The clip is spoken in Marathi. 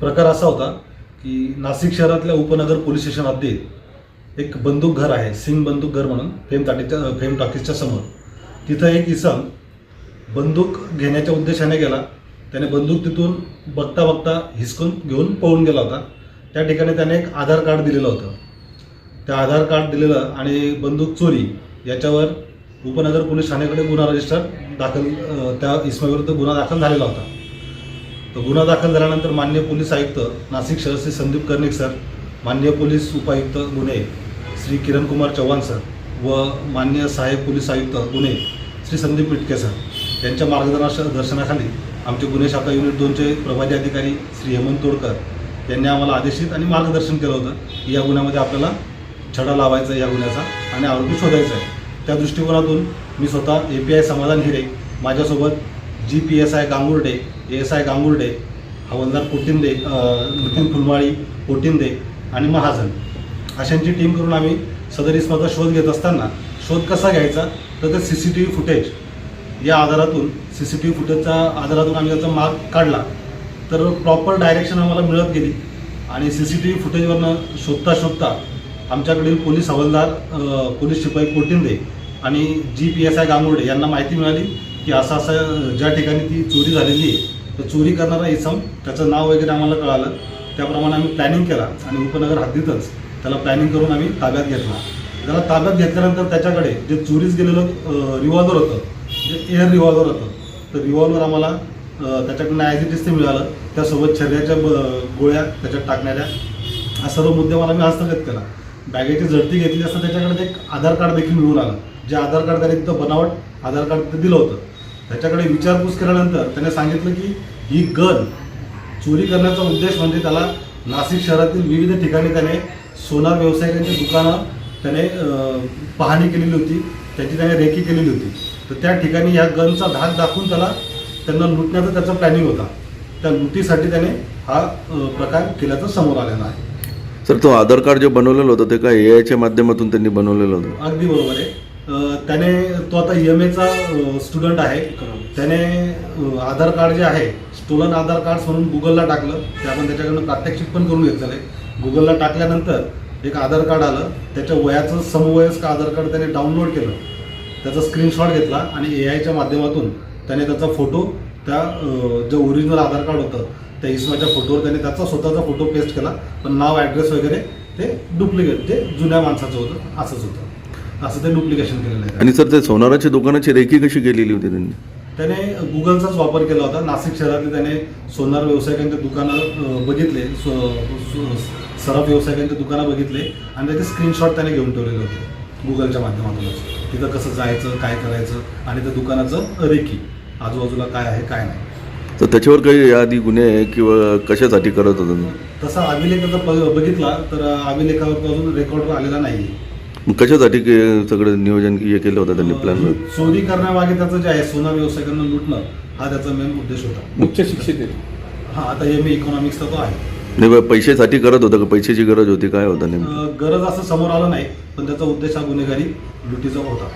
प्रकार असा होता की नाशिक शहरातल्या उपनगर पोलीस स्टेशन हद्दीत एक बंदूक घर आहे सिंग बंदूक घर म्हणून फेम टाकीच्या फेम टॉकीजच्या समोर. तिथं एक इसम बंदूक घेण्याच्या उद्देशाने गेला. त्याने बंदूक तिथून बघता बघता हिसकून घेऊन पळून गेला होता. त्या ठिकाणी त्याने एक आधार कार्ड दिलेलं होतं. त्या आधार कार्ड दिलेलं आणि बंदूक चोरी याच्यावर उपनगर पोलीस ठाण्याकडे गुन्हा रजिस्टर दाखल त्या इसमाविरुद्ध गुन्हा दाखल झालेला होता. तर गुन्हा दाखल झाल्यानंतर मान्य पोलीस आयुक्त नाशिक शहर श्री संदीप कर्णिक सर मान्य पोलीस उपायुक्त गुन्हे श्री किरण कुमार चव्हाण सर व मान्य सहाय्यक पोलीस आयुक्त गुन्हे श्री संदीप मिटके सर यांच्या मार्गदर्शना दर्शनाखाली आमचे गुन्हे शाखा युनिट दोनचे प्रभारी अधिकारी श्री हेमंत तोडकर यांनी आम्हाला आदेशित आणि मार्गदर्शन केलं होतं. की या गुन्ह्यामध्ये आपल्याला छडा लावायचा या गुन्ह्याचा आणि आरोपी शोधायचा आहे. त्या दृष्टिकोनातून मी स्वतः A P I Samadhan Hire माझ्यासोबत G P S I Gangurde A S I Gangurde हवलदार पोटिंदे नितीन फुलमाळी पोटिंदे आणि महाजन. अशांची टीम करून आम्ही सदर इस्माचा शोध घेत असताना शोध कसा घ्यायचा तर ते C C T V footage या आधारातून सी सी टी व्ही फुटेजच्या आधारातून आम्ही त्याचा माग काढला. तर प्रॉपर डायरेक्शन आम्हाला मिळत गेली. आणि सी सी टी व्ही फुटेजवरनं शोधता शोधता आमच्याकडील पोलीस हवालदार पोलीस शिपाई कोटिंदे आणि G P S I Gangurde यांना माहिती मिळाली. की असं असं ज्या ठिकाणी ती चोरी झालेली आहे तर चोरी करणारा इसम त्याचं नाव वगैरे आम्हाला कळालं. त्याप्रमाणे आम्ही प्लॅनिंग केला आणि उपनगर हद्दीतच त्याला प्लॅनिंग करून आम्ही ताब्यात घेतला. त्याला ताब्यात घेतल्यानंतर त्याच्याकडे जे चोरीस गेलेलं रिव्हॉल्वर होतं जे एअर रिव्हॉल्वर होतं तर रिव्हॉल्वर आम्हाला त्याच्याकडनं ॲज इट इज ते मिळालं. त्यासोबत शरीराच्या ब- गोळ्या त्याच्यात टाकणाऱ्या हा सर्व मुद्देमाल आम्ही हस्तगत केला. बॅगेची झडती घेतली असता त्याच्याकडे एक आधार कार्ड देखील मिळून आलं. जे आधार कार्ड त्याने तिथं बनावट आधार कार्ड तिथं दिलं होतं. त्याच्याकडे विचारपूस केल्यानंतर त्याने सांगितलं की ही गन चोरी करण्याचा उद्देश म्हणजे त्याला नाशिक शहरातील विविध ठिकाणी त्याने सोनार व्यावसायिकांची दुकानं त्याने पाहणी केलेली होती. त्याची त्याने रेकी केलेली होती. तर त्या ठिकाणी ह्या गनचा धाक दाखवून त्याला त्यांना लुटण्याचा त्याचा प्लॅनिंग होता. त्या लुटीसाठी त्याने हा प्रकार केल्याचं समोर आलेला आहे. सर तो आधार कार्ड जे बनवलेलं होतं ते काय ए आयच्या माध्यमातून त्यांनी बनवलेलं होतं? अगदी बरोबर आहे. त्याने तो आता एम एचा स्टुडंट आहे. त्याने आधार कार्ड जे आहे स्टोलन आधार कार्ड म्हणून गुगलला टाकलं. ते आपण त्याच्याकडनं प्रात्यक्षिक पण करून घेतलेलं आहे गुगलला टाकल्यानंतर एक आधार कार्ड आलं. त्याच्या वयाचं समवयस्क आधार कार्ड त्याने डाउनलोड केलं. त्याचा स्क्रीनशॉट घेतला आणि ए आयच्या माध्यमातून त्याने त्याचा फोटो त्या जे ओरिजिनल आधार कार्ड होतं त्या इसमाच्या फोटोवर त्याने त्याचा स्वतःचा फोटो पेस्ट केला. पण नाव ॲड्रेस वगैरे ते डुप्लिकेट ते जुन्या माणसाचं होतं असंच होतं. असं ते डुप्लिकेशन केलेलं आहे. आणि सर ते सोनाराच्या दुकानाची रेकी कशी केलेली होती त्यांनी? त्याने गुगलचाच वापर केला होता. नाशिक शहरातले त्याने सोनार व्यावसायिकांचे दुकानं बघितले. सो- सो- सराफ व्यावसायिकांचे दुकानं बघितले. आणि त्याचे स्क्रीनशॉट त्याने घेऊन ठेवलेले होते गुगलच्या माध्यमातूनच. तिथं कसं जायचं काय करायचं आणि त्या दुकानाचं रेकी आजूबाजूला काय आहे काय नाही. तर त्याच्यावर काही आधी गुन्हे किंवा कशासाठी करत होता तो? तसा अभिलेख जर ब- बघितला तर अभिलेखावर अजून रेकॉर्डवर आलेला नाही मग कशासाठी के- सगळं नियोजन हे केलं होतं त्यांनी प्लॅन चोरी करण्यामागे त्याचं जे आहे सोनार व्यावसायिकांना लुटणं हा त्याचा मेन उद्देश होता. उच्च शिक्षित आहे हा आता एम ए इकॉनॉमिक्सचा तो आहे. नाही बा, पैशासाठी करत होतं का? पैशाची गरज होती काय होतं नेमकं? अ, गरज असं समोर आलं नाही पण त्याचा उद्देश हा गुन्हेगारी लुटीचा होता.